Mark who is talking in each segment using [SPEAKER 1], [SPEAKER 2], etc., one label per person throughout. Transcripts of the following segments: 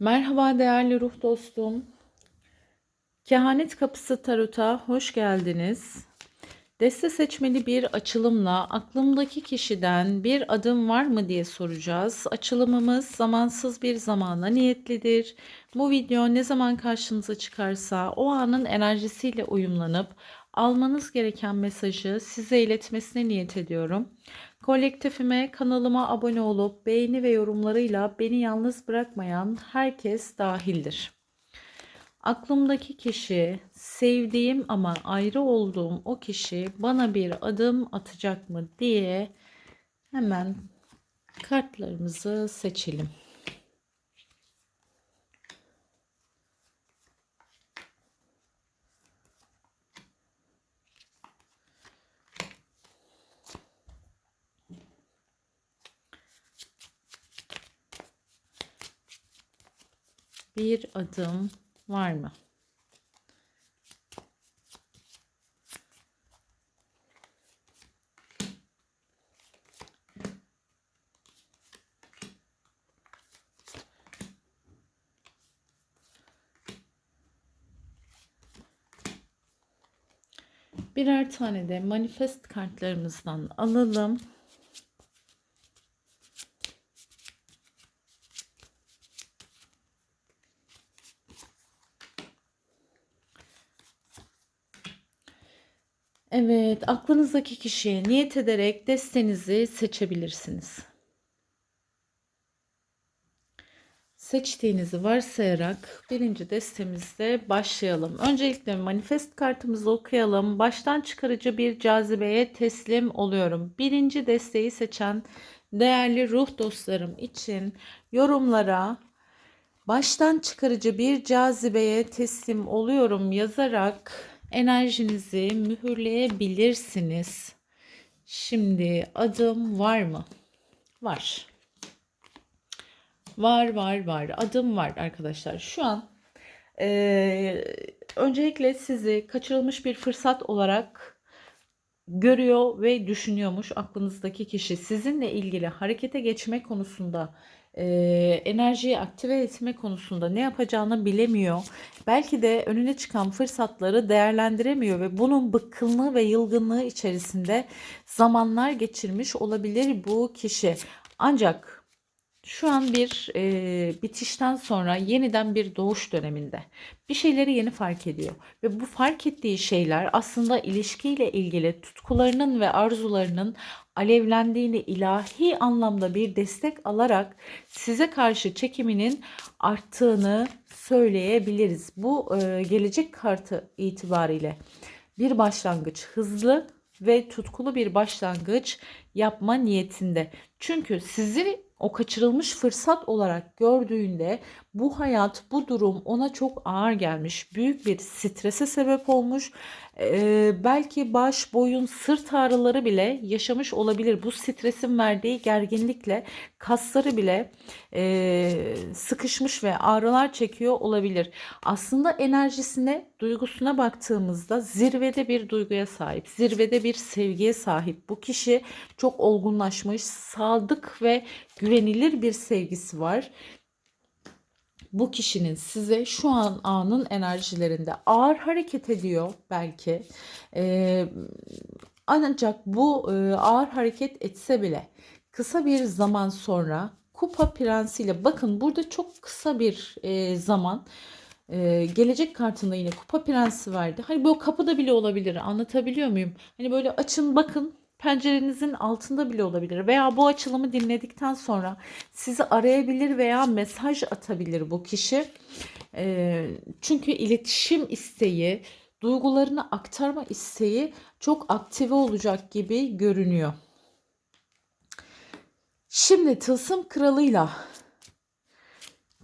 [SPEAKER 1] Merhaba değerli ruh dostum. Kehanet Kapısı Tarot'a hoş geldiniz. Deste seçmeli bir açılımla aklımdaki kişiden bir adım var mı diye soracağız. Açılımımız zamansız bir zamana niyetlidir. Bu video ne zaman karşınıza çıkarsa o anın enerjisiyle uyumlanıp almanız gereken mesajı size iletmesine niyet ediyorum. Kolektifime, kanalıma abone olup beğeni ve yorumlarıyla beni yalnız bırakmayan herkes dahildir. Aklımdaki kişi, sevdiğim ama ayrı olduğum o kişi bana bir adım atacak mı diye hemen kartlarımızı seçelim. Bir adım var mı? Birer tane de manifest kartlarımızdan alalım. Evet, aklınızdaki kişiye niyet ederek destenizi seçebilirsiniz. Seçtiğinizi varsayarak birinci destemizde başlayalım. Öncelikle manifest kartımızı okuyalım. Baştan çıkarıcı bir cazibeye teslim oluyorum. Birinci desteği seçen değerli ruh dostlarım için yorumlara baştan çıkarıcı bir cazibeye teslim oluyorum yazarak enerjinizi mühürleyebilirsiniz. Şimdi adım var mı? Var. Var var var. Adım var arkadaşlar. Şu an e, öncelikle sizi kaçırılmış bir fırsat olarak görüyor ve düşünüyormuş aklınızdaki kişi. Sizinle ilgili harekete geçme konusunda e, enerjiyi aktive etme konusunda ne yapacağını bilemiyor. Belki de önüne çıkan fırsatları değerlendiremiyor ve bunun bıkkınlığı ve yılgınlığı içerisinde zamanlar geçirmiş olabilir bu kişi. Ancak şu an bir e, bitişten sonra yeniden bir doğuş döneminde bir şeyleri yeni fark ediyor ve bu fark ettiği şeyler aslında ilişkiyle ilgili tutkularının ve arzularının alevlendiğini ilahi anlamda bir destek alarak size karşı çekiminin arttığını söyleyebiliriz. Bu e, gelecek kartı itibariyle bir başlangıç hızlı ve tutkulu bir başlangıç yapma niyetinde. Çünkü sizi o kaçırılmış fırsat olarak gördüğünde bu hayat, bu durum ona çok ağır gelmiş. Büyük bir strese sebep olmuş. Ee, belki baş, boyun, sırt ağrıları bile yaşamış olabilir. Bu stresin verdiği gerginlikle kasları bile e, sıkışmış ve ağrılar çekiyor olabilir. Aslında enerjisine, duygusuna baktığımızda zirvede bir duyguya sahip, zirvede bir sevgiye sahip. Bu kişi çok olgunlaşmış, sadık ve güvenilir bir sevgisi var bu kişinin size şu an anın enerjilerinde ağır hareket ediyor belki. Ee, ancak bu e, ağır hareket etse bile kısa bir zaman sonra kupa prensiyle bakın burada çok kısa bir e, zaman ee, gelecek kartında yine kupa prensi verdi. Hani bu kapıda bile olabilir. Anlatabiliyor muyum? Hani böyle açın bakın pencerenizin altında bile olabilir veya bu açılımı dinledikten sonra sizi arayabilir veya mesaj atabilir bu kişi. E, çünkü iletişim isteği, duygularını aktarma isteği çok aktive olacak gibi görünüyor. Şimdi tılsım kralıyla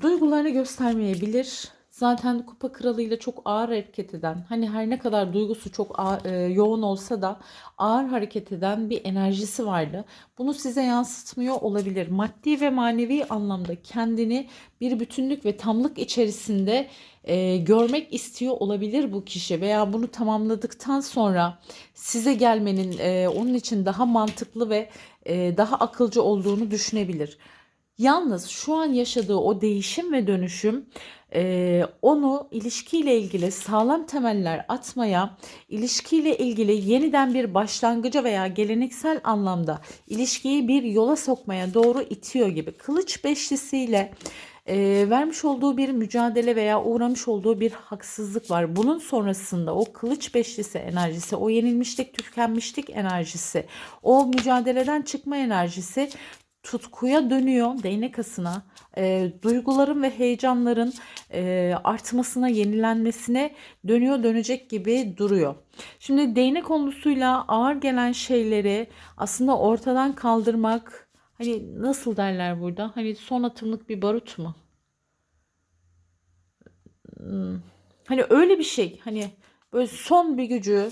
[SPEAKER 1] duygularını göstermeyebilir zaten kupa kralıyla çok ağır hareket eden hani her ne kadar duygusu çok ağır, e, yoğun olsa da ağır hareket eden bir enerjisi vardı. Bunu size yansıtmıyor olabilir. Maddi ve manevi anlamda kendini bir bütünlük ve tamlık içerisinde e, görmek istiyor olabilir bu kişi veya bunu tamamladıktan sonra size gelmenin e, onun için daha mantıklı ve e, daha akılcı olduğunu düşünebilir. Yalnız şu an yaşadığı o değişim ve dönüşüm e, onu ilişkiyle ilgili sağlam temeller atmaya, ilişkiyle ilgili yeniden bir başlangıca veya geleneksel anlamda ilişkiyi bir yola sokmaya doğru itiyor gibi. Kılıç beşlisiyle e, vermiş olduğu bir mücadele veya uğramış olduğu bir haksızlık var. Bunun sonrasında o kılıç beşlisi enerjisi, o yenilmişlik, tükenmişlik enerjisi, o mücadeleden çıkma enerjisi tutkuya dönüyor değnek asına. E, duyguların ve heyecanların e, artmasına, yenilenmesine dönüyor dönecek gibi duruyor. Şimdi değnek konusuyla ağır gelen şeyleri aslında ortadan kaldırmak hani nasıl derler burada? Hani son atımlık bir barut mu? Hmm, Hani öyle bir şey. Hani böyle son bir gücü,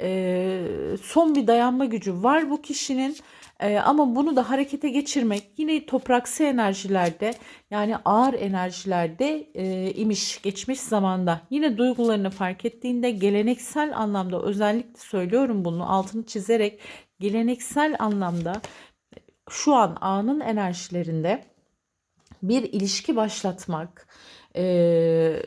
[SPEAKER 1] e, son bir dayanma gücü var bu kişinin. E, ama bunu da harekete geçirmek yine topraksı enerjilerde yani ağır enerjilerde e, imiş geçmiş zamanda. Yine duygularını fark ettiğinde geleneksel anlamda özellikle söylüyorum bunu altını çizerek geleneksel anlamda şu an anın enerjilerinde bir ilişki başlatmak, e,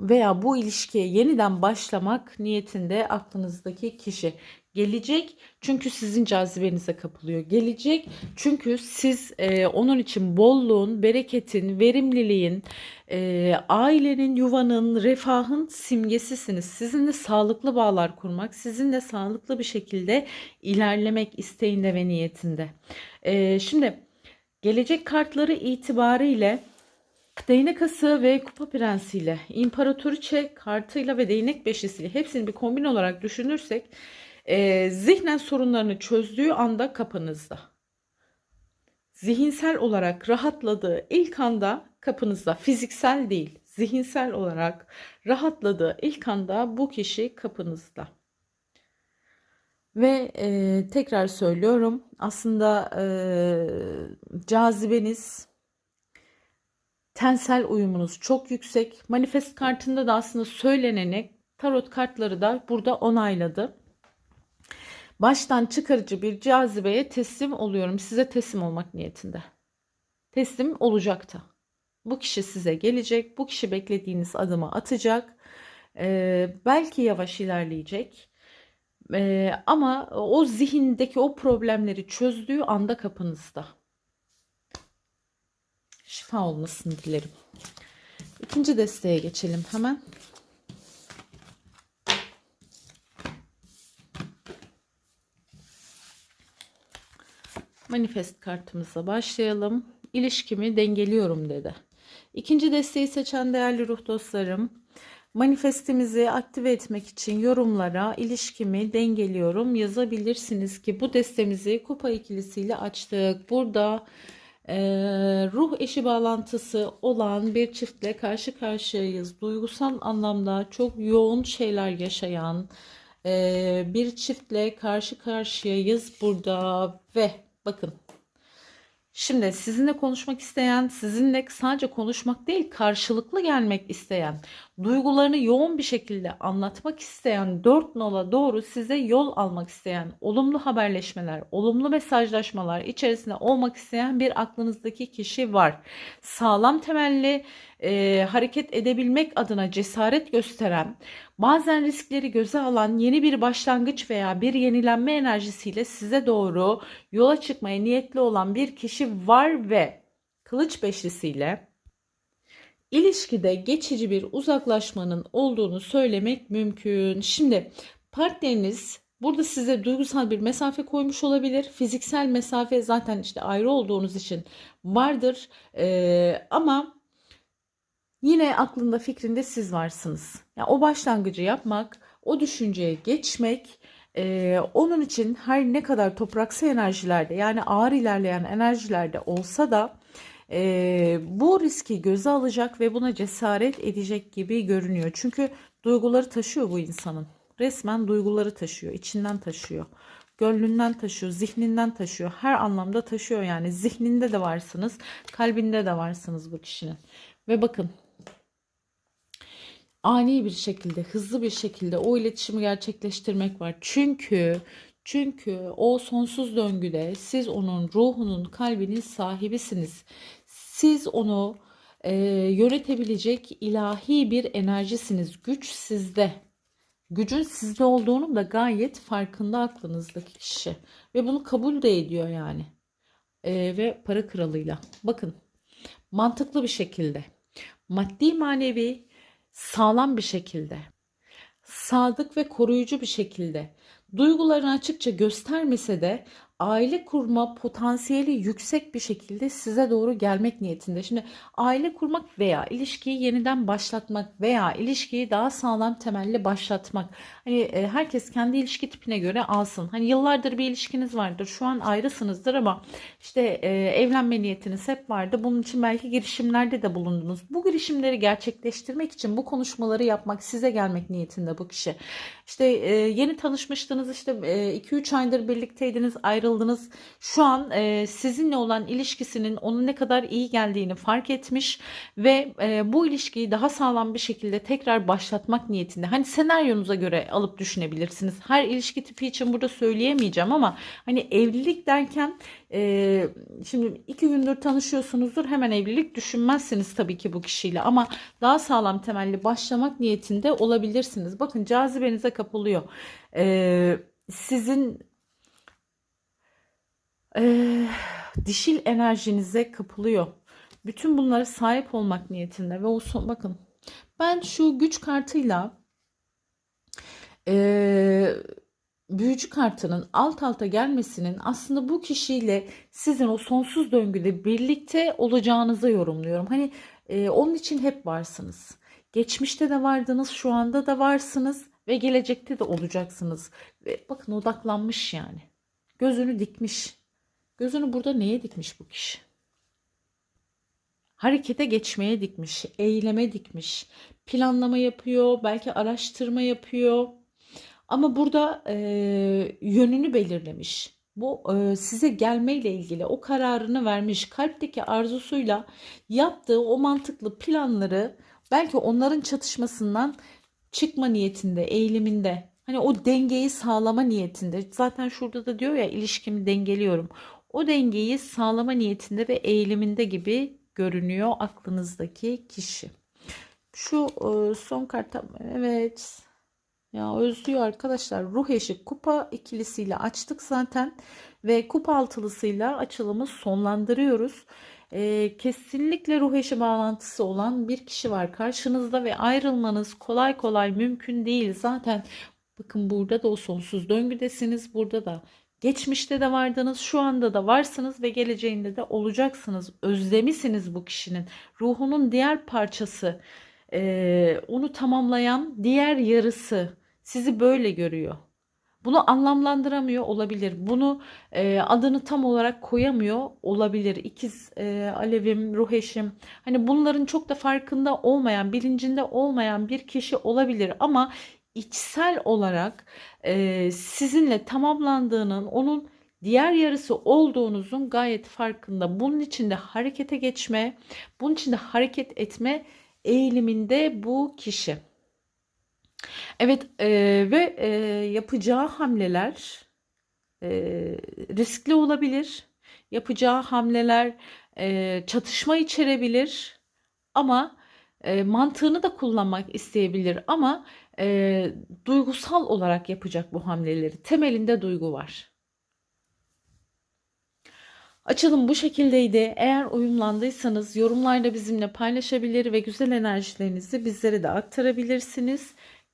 [SPEAKER 1] veya bu ilişkiye yeniden başlamak niyetinde aklınızdaki kişi gelecek çünkü sizin cazibenize kapılıyor. Gelecek çünkü siz e, onun için bolluğun, bereketin, verimliliğin, e, ailenin, yuvanın, refahın simgesisiniz. Sizinle sağlıklı bağlar kurmak, sizinle sağlıklı bir şekilde ilerlemek isteğinde ve niyetinde. E, şimdi gelecek kartları itibariyle Değnek ası ve kupa prensiyle, imparatoriçe kartıyla ve değnek beşlisiyle hepsini bir kombin olarak düşünürsek e, zihnen sorunlarını çözdüğü anda kapınızda. Zihinsel olarak rahatladığı ilk anda kapınızda. Fiziksel değil, zihinsel olarak rahatladığı ilk anda bu kişi kapınızda. Ve e, tekrar söylüyorum aslında e, cazibeniz tensel uyumunuz çok yüksek. Manifest kartında da aslında söyleneni tarot kartları da burada onayladı. Baştan çıkarıcı bir cazibeye teslim oluyorum. Size teslim olmak niyetinde. Teslim olacaktı. Bu kişi size gelecek. Bu kişi beklediğiniz adımı atacak. Ee, belki yavaş ilerleyecek. Ee, ama o zihindeki o problemleri çözdüğü anda kapınızda şifa olmasını dilerim. İkinci desteğe geçelim hemen. Manifest kartımıza başlayalım. İlişkimi dengeliyorum dedi. İkinci desteği seçen değerli ruh dostlarım, manifestimizi aktive etmek için yorumlara ilişkimi dengeliyorum yazabilirsiniz ki bu destemizi kupa ikilisiyle açtık. Burada e, ruh eşi bağlantısı olan bir çiftle karşı karşıyayız. Duygusal anlamda çok yoğun şeyler yaşayan e, bir çiftle karşı karşıyayız burada ve bakın Şimdi sizinle konuşmak isteyen, sizinle sadece konuşmak değil karşılıklı gelmek isteyen, duygularını yoğun bir şekilde anlatmak isteyen, dört nola doğru size yol almak isteyen, olumlu haberleşmeler, olumlu mesajlaşmalar içerisinde olmak isteyen bir aklınızdaki kişi var. Sağlam temelli e, hareket edebilmek adına cesaret gösteren, bazen riskleri göze alan yeni bir başlangıç veya bir yenilenme enerjisiyle size doğru yola çıkmaya niyetli olan bir kişi var ve kılıç beşlisiyle ilişkide geçici bir uzaklaşmanın olduğunu söylemek mümkün. Şimdi partneriniz burada size duygusal bir mesafe koymuş olabilir. Fiziksel mesafe zaten işte ayrı olduğunuz için vardır. Ee, ama yine aklında fikrinde siz varsınız. Yani o başlangıcı yapmak, o düşünceye geçmek, ee, onun için her ne kadar topraksı enerjilerde yani ağır ilerleyen enerjilerde olsa da e, bu riski göze alacak ve buna cesaret edecek gibi görünüyor. Çünkü duyguları taşıyor bu insanın. Resmen duyguları taşıyor, içinden taşıyor. Gönlünden taşıyor, zihninden taşıyor. Her anlamda taşıyor yani. Zihninde de varsınız, kalbinde de varsınız bu kişinin. Ve bakın ani bir şekilde, hızlı bir şekilde o iletişimi gerçekleştirmek var. Çünkü Çünkü o sonsuz döngüde siz onun ruhunun, kalbinin sahibisiniz. Siz onu e, yönetebilecek ilahi bir enerjisiniz. Güç sizde. Gücün sizde olduğunu da gayet farkında aklınızdaki kişi. Ve bunu kabul de ediyor yani. E, ve para kralıyla. Bakın mantıklı bir şekilde. Maddi manevi sağlam bir şekilde. Sadık ve koruyucu bir şekilde. Duygularını açıkça göstermese de aile kurma potansiyeli yüksek bir şekilde size doğru gelmek niyetinde. Şimdi aile kurmak veya ilişkiyi yeniden başlatmak veya ilişkiyi daha sağlam temelli başlatmak. Hani e, herkes kendi ilişki tipine göre alsın. Hani yıllardır bir ilişkiniz vardır. Şu an ayrısınızdır ama işte e, evlenme niyetiniz hep vardı. Bunun için belki girişimlerde de bulundunuz. Bu girişimleri gerçekleştirmek için bu konuşmaları yapmak, size gelmek niyetinde bu kişi. İşte e, yeni tanışmıştınız işte 2-3 aydır birlikteydiniz ayrıldınız. Şu an e, sizinle olan ilişkisinin onun ne kadar iyi geldiğini fark etmiş ve e, bu ilişkiyi daha sağlam bir şekilde tekrar başlatmak niyetinde. Hani senaryonuza göre alıp düşünebilirsiniz. Her ilişki tipi için burada söyleyemeyeceğim ama hani evlilik derken e, şimdi iki gündür tanışıyorsunuzdur hemen evlilik düşünmezsiniz tabii ki bu kişiyle ama daha sağlam temelli başlamak niyetinde olabilirsiniz. Bakın cazibenize kapılıyor. E, sizin e, dişil enerjinize kapılıyor. Bütün bunlara sahip olmak niyetinde ve o bakın ben şu güç kartıyla e, büyücü kartının alt alta gelmesinin aslında bu kişiyle sizin o sonsuz döngüde birlikte olacağınızı yorumluyorum. Hani e, onun için hep varsınız. Geçmişte de vardınız, şu anda da varsınız ve gelecekte de olacaksınız. Ve bakın odaklanmış yani. Gözünü dikmiş. Gözünü burada neye dikmiş bu kişi? Harekete geçmeye dikmiş, eyleme dikmiş, planlama yapıyor, belki araştırma yapıyor. Ama burada e, yönünü belirlemiş. Bu e, size gelmeyle ilgili o kararını vermiş. Kalpteki arzusuyla yaptığı o mantıklı planları belki onların çatışmasından çıkma niyetinde, eğiliminde. Hani o dengeyi sağlama niyetinde. Zaten şurada da diyor ya ilişkimi dengeliyorum. O dengeyi sağlama niyetinde ve eğiliminde gibi görünüyor aklınızdaki kişi. Şu son karta evet ya özlüyor arkadaşlar. Ruh eşi kupa ikilisiyle açtık zaten ve kupa altılısıyla açılımı sonlandırıyoruz. Ee, kesinlikle ruh eşi bağlantısı olan bir kişi var karşınızda ve ayrılmanız kolay kolay mümkün değil. Zaten bakın burada da o sonsuz döngüdesiniz. Burada da geçmişte de vardınız, şu anda da varsınız ve geleceğinde de olacaksınız. Özlemisiniz bu kişinin. Ruhunun diğer parçası, e, onu tamamlayan diğer yarısı sizi böyle görüyor. Bunu anlamlandıramıyor olabilir. Bunu e, adını tam olarak koyamıyor olabilir. İkiz e, alevim, ruh eşim. Hani bunların çok da farkında olmayan, bilincinde olmayan bir kişi olabilir. Ama içsel olarak e, sizinle tamamlandığının, onun diğer yarısı olduğunuzun gayet farkında. Bunun için de harekete geçme, bunun için de hareket etme eğiliminde bu kişi. Evet e, ve e, yapacağı hamleler e, riskli olabilir. Yapacağı hamleler e, çatışma içerebilir ama e, mantığını da kullanmak isteyebilir ama e, duygusal olarak yapacak bu hamleleri. Temelinde duygu var. Açılım bu şekildeydi. Eğer uyumlandıysanız yorumlarda bizimle paylaşabilir ve güzel enerjilerinizi bizlere de aktarabilirsiniz.